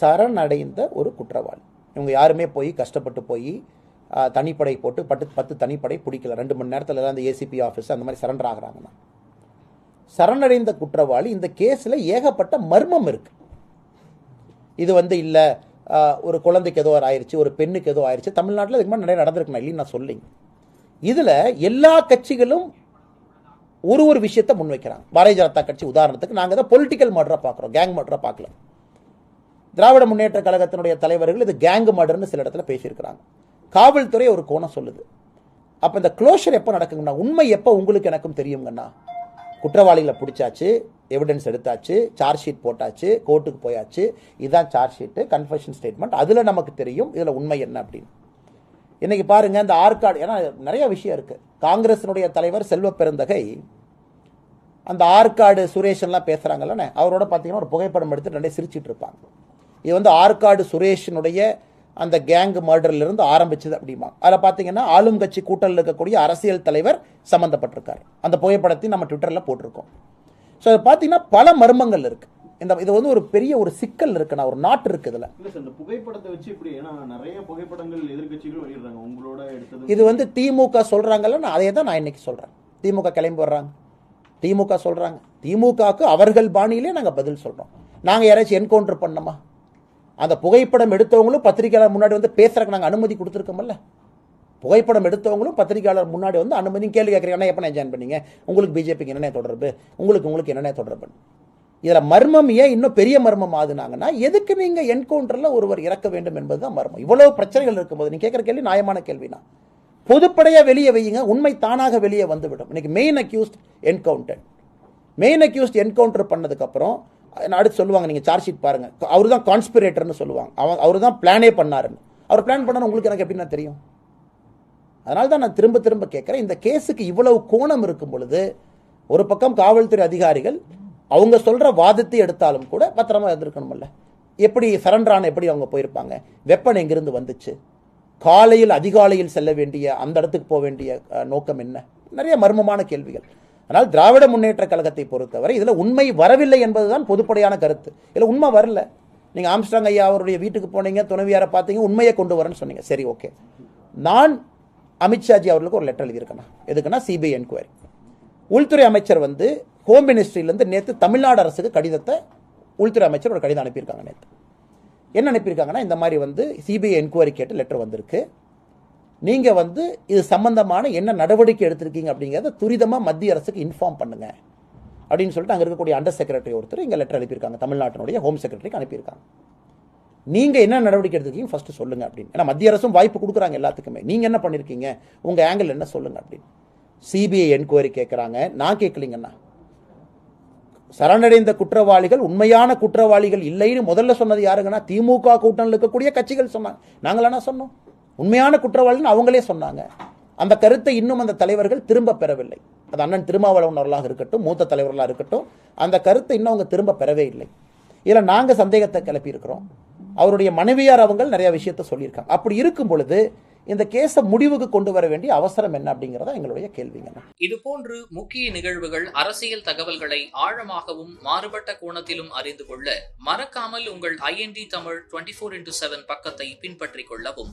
சரணடைந்த ஒரு குற்றவாளி. இவங்க யாருமே போய் கஷ்டப்பட்டு போய் தனிப்படை போட்டு பத்து பத்து தனிப்படை பிடிக்கல. ரெண்டு மணி நேரத்தில் எல்லாம் அந்த ஏசிபி ஆஃபீஸ் அந்த மாதிரி சரண்டர் ஆகுறாங்கன்னா சரணடைந்த குற்றவாளி இந்த கேஸில் ஏகப்பட்ட மர்மம் இருக்கு. இது வந்து இல்லை ஒரு குழந்தைக்கு ஏதோ ஆயிடுச்சு ஒரு பெண்ணுக்கு ஏதோ ஆயிருச்சு தமிழ்நாட்டில் இதுக்கு மாதிரி நிறைய நடந்திருக்கணும் இல்லைன்னு நான் சொல்லிங்க இதில் எல்லா கட்சிகளும் ஒரு ஒரு விஷயத்தை முன்வைக்கிறாங்க. பாரதிய ஜனதா கட்சி உதாரணத்துக்கு நாங்கள் தான் பொலிட்டிக்கல் மர்டரை பார்க்குறோம் கேங் மர்டரை பார்க்கல. திராவிட முன்னேற்ற கழகத்தினுடைய தலைவர்கள் இது கேங் மர்டர்னு சில இடத்துல பேசியிருக்கிறாங்க. காவல்துறை ஒரு கோணம் சொல்லுது. அப்போ இந்த க்ளோஷர் எப்போ நடக்குங்கண்ணா? உண்மை எப்போ உங்களுக்கு எனக்கும் தெரியுங்கண்ணா? குற்றவாளிகளை பிடிச்சாச்சு எவிடன்ஸ் எடுத்தாச்சு சார்ஜ் ஷீட் போட்டாச்சு கோர்ட்டுக்கு போயாச்சு இதுதான் சார்ஜ் ஷீட்டு கன்ஃபெஷன் ஸ்டேட்மெண்ட் அதில் நமக்கு தெரியும் இதில் உண்மை என்ன அப்படின்னு. இன்னைக்கு பாருங்க இந்த ஆற்காடு ஏன்னா நிறைய விஷயம் இருக்குது காங்கிரஸினுடைய தலைவர் செல்வ பெருந்தகை அந்த ஆற்காடு சுரேஷன்லாம் பேசுகிறாங்கல்லண்ணே அவரோட பார்த்தீங்கன்னா ஒரு புகைப்படம் எடுத்து ரெண்டே சிரிச்சிட்டு இருப்பாங்க. இது வந்து ஆற்காடு சுரேஷனுடைய அந்த கேங் மர்டர்லேருந்து ஆரம்பிச்சது அப்படிமா. அதில் பார்த்தீங்கன்னா ஆளும் கட்சி கூட்டத்தில் இருக்கக்கூடிய அரசியல் தலைவர் சம்மந்தப்பட்டிருக்காரு அந்த புகைப்படத்தையும் நம்ம ட்விட்டரில் போட்டிருக்கோம். ஸோ அது பார்த்தீங்கன்னா பல மர்மங்கள் இருக்கு. இந்த இது வந்து ஒரு பெரிய ஒரு சிக்கல் இருக்குண்ணா ஒரு நாட்டு இருக்கு இதில். இந்த புகைப்படத்தை வச்சு இப்படி ஏன்னா நிறைய புகைப்படங்கள் எதிர்க்கட்சிகள் வெளியிடுறாங்க. உங்களோட எடுத்தது இது வந்து திமுக சொல்றாங்கல்ல நான் அதே தான் நான் இன்னைக்கு சொல்றேன். திமுக கிளம்பி வர்றாங்க. திமுக சொல்றாங்க. திமுகவுக்கு அவர்கள் பாணியிலே நாங்க பதில் சொல்றோம். நாங்க யாராச்சும் என்கவுண்டர் பண்ணோமா அந்த புகைப்படம் எடுத்தவங்களும் பத்திரிகையாளர் முன்னாடி வந்து பேசுறதுக்கு நாங்கள் அனுமதி கொடுத்துருக்கோம்ல? புகைப்படம் எடுத்தவங்களும் பத்திரிகையாளர் முன்னாடி வந்து அனுமதி கேள்வி கேட்குறீங்க. எப்போ ஜாயின் பண்ணீங்க? உங்களுக்கு பிஜேபிக்கு என்னென்ன தொடர்பு? உங்களுக்கு உங்களுக்கு என்னென்ன தொடர்பு? இதில் மர்மம் ஏன் இன்னும் பெரிய மர்மம் ஆகுனாங்கன்னா எதுக்கு நீங்கள் என்கவுண்டரில் ஒருவர் இறக்க வேண்டும் என்பது தான் மர்மம். இவ்வளோ பிரச்சனைகள் இருக்கும்போது நீ கேட்குற கேள்வி நியாயமான கேள்வினா பொதுப்படையாக வெளியே வையுங்க. உண்மை தானாக வெளியே வந்துவிடும். இன்னைக்கு main accused encounter main accused encounter பண்ணதுக்கப்புறம் அடுத்து சொல்லுவாங்க நீங்கள் சார்ஜ் ஷீட் பாருங்கள் அவர் தான் கான்ஸ்பிரேட்டர்னு சொல்லுவாங்க. அவன் அவர் தான் பிளானே பண்ணாருன்னு. அவர் பிளான் பண்ணார் உங்களுக்கு எனக்கு எப்படின்னா தெரியும்? அதனால தான் நான் திரும்ப திரும்ப கேட்குறேன். இந்த கேஸுக்கு இவ்வளவு கோணம் இருக்கும் பொழுது ஒரு பக்கம் காவல்துறை அதிகாரிகள் அவங்க சொல்கிற வாதத்தை எடுத்தாலும் கூட பத்திரமா இருந்திருக்கணும்ல. எப்படி சரண்டரான எப்படி அவங்க போயிருப்பாங்க? வெப்பன் எங்கிருந்து வந்துச்சு? காலையில் அதிகாலையில் செல்ல வேண்டிய அந்த இடத்துக்கு போக வேண்டிய நோக்கம் என்ன? நிறைய மர்மமான கேள்விகள். ஆனால் திராவிட முன்னேற்ற கழகத்தை பொறுத்தவரை இதில் உண்மை வரவில்லை என்பதுதான் பொதுப்படையான கருத்து. இதில் உண்மை வரல. நீங்கள் ஆம்ஸ்டாங் ஐயா அவருடைய வீட்டுக்கு போனீங்க துணைவியாரை பார்த்தீங்க உண்மையை கொண்டு வரேன்னு சொன்னீங்க. சரி ஓகே. நான் அமித்ஷாஜி அவர்களுக்கு ஒரு லெட்டர் எழுதியிருக்கேன் எதுக்குன்னா சிபிஐ என்கொயரி உள்துறை அமைச்சர் வந்து ஹோம் மினிஸ்ட்ரியிலேருந்து நேற்று தமிழ்நாடு அரசுக்கு கடிதத்தை உள்துறை அமைச்சர் ஒரு கடிதம் அனுப்பியிருக்காங்க நேற்று என்ன அனுப்பியிருக்காங்கன்னா இந்த மாதிரி வந்து சிபிஐ என்கொயரி கேட்டு லெட்டர் வந்திருக்கு. நீங்கள் வந்து இது சம்பந்தமான என்ன நடவடிக்கை எடுத்திருக்கீங்க அப்படிங்கிறத துரிதமாக மத்திய அரசுக்கு இன்ஃபார்ம் பண்ணுங்க. அப்படின்னு சொல்லிட்டு அங்கே இருக்கக்கூடிய அண்டர் செக்ரட்டரி ஒருத்தர் இங்கே லெட்டர் அனுப்பியிருக்காங்க. தமிழ்நாட்டினுடைய ஹோம் செக்ரட்டரிக்கு அனுப்பியிருக்காங்க. நீங்கள் என்ன நடவடிக்கை எடுத்திருக்கீங்க ஃபஸ்ட்டு சொல்லுங்க அப்படின்னு. ஏன்னா மத்திய அரசும் வாய்ப்பு கொடுக்குறாங்க எல்லாத்துக்குமே. நீங்கள் என்ன பண்ணியிருக்கீங்க உங்கள் ஆங்கிள் என்ன சொல்லுங்க அப்படின்னு. சிபிஐ என்கொயரி கேட்குறாங்க நான் கேட்கலீங்கண்ணா சரணடைந்த குற்றவாளிகள் உண்மையான குற்றவாளிகள் இல்லைன்னு முதல்ல சொன்னது யாருங்கன்னா திமுக கூட்டணியில் இருக்கக்கூடிய கட்சிகள் சொன்னாங்க. நாங்களா சொன்னோம். உண்மையான குற்றவாளின்னு அவங்களே சொன்னாங்க. அந்த கருத்தை இன்னும் அந்த தலைவர்கள் திரும்ப பெறவில்லை. அது அண்ணன் திருமாவளவனர்களாக இருக்கட்டும் மூத்த தலைவர்களாக இருக்கட்டும் அந்த கருத்தை இன்னும் அவங்க திரும்ப பெறவே இல்லை. இதில் நாங்கள் சந்தேகத்தை கிளப்பியிருக்கிறோம். அவருடைய மனைவியார் அவங்க நிறைய விஷயத்த சொல்லியிருக்காங்க. அப்படி இருக்கும் பொழுது இந்த கேஸை முடிவுக்கு கொண்டு வர வேண்டிய அவசரம் என்ன அப்படிங்கிறத எங்களுடைய கேள்விங்க இது போன்று முக்கிய நிகழ்வுகள் அரசியல் தகவல்களை ஆழமாகவும் மாறுபட்ட கோணத்திலும் அறிந்து கொள்ள மறக்காமல் உங்கள் IND Tamil twenty four into seven பக்கத்தை பின்பற்றிக் கொள்ளவும்